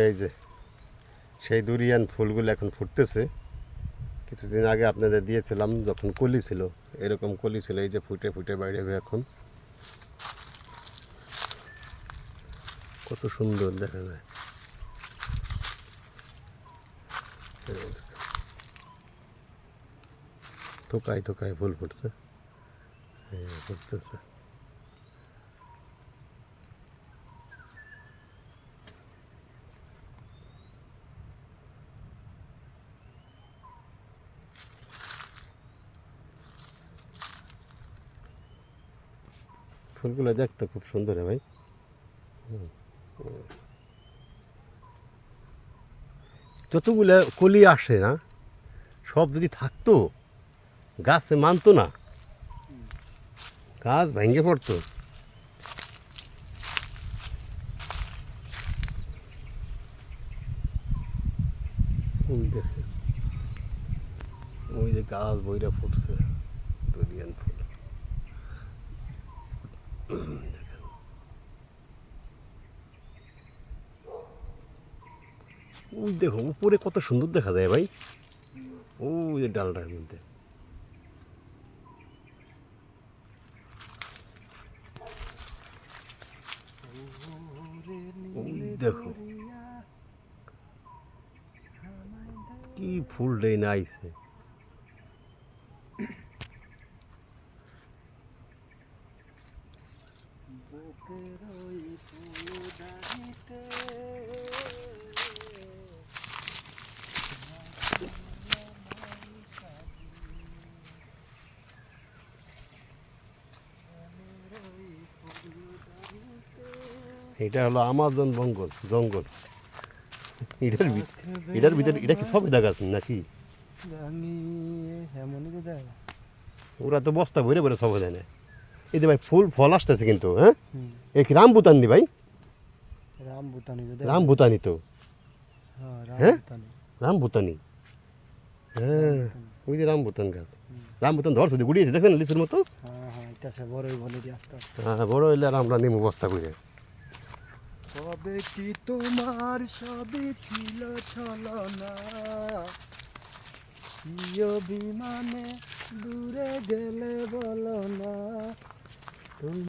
এই যে, সেই দুরিয়ান ফুলগুলো এখন ফুটতেছে। কিছুদিন আগে আপনাদের দিয়েছিলাম, যখন কলি ছিল, এরকম কলি ছিল, এই যে ফুটে ফুটে বাইরে এখন। কত সুন্দর দেখা যায়। থোকায় থোকায় ফুল ফুটছে। ফুটতেছে। ফুলগুলো দেখতে খুব সুন্দর ভাই। যতগুলো কলি আসে না, সব যদি থাকতো, গাছে মানতো না, গাছ ভেঙে পড়তো ওই যে গাছ বইরা ফুটছে দেখো, উপরে কত সুন্দর দেখা যায় ভাই। ওই যে ডালটার মধ্যে। দেখো। কি ফুল রে নাইছে এটা হলো আমাজন বঙ্গল জঙ্গল। এটার এটার ভিতরে এটা কি সবেদা গাছ নাকি? দেয় ওরা তো বস্তা ভরে ভরে সবেদা নেয় এই যে ভাই ফুল ফল আসতেছে কিন্তু হ্যাঁ? হুম। এ কি রামবুতান দি ভাই? রাম ভুতানি তো দেয় রামবুতানি তো। হ্যাঁ হ্যাঁ? রাম ভুতানি হ্যাঁ ওই যে রামবুতান গাছ। হুম। রামবুতান ধরছো যে গুড়িয়েছে দেখেন লিচুর মতো। হ্যাঁ হ্যাঁ দিয়ে হ্যাঁ বড় হইলে আমরা নেব বস্তা করে। কবে কি তোমার সবই ছিল ছলনা? প্রিয় বিমানে দূরে গেলে বলো না?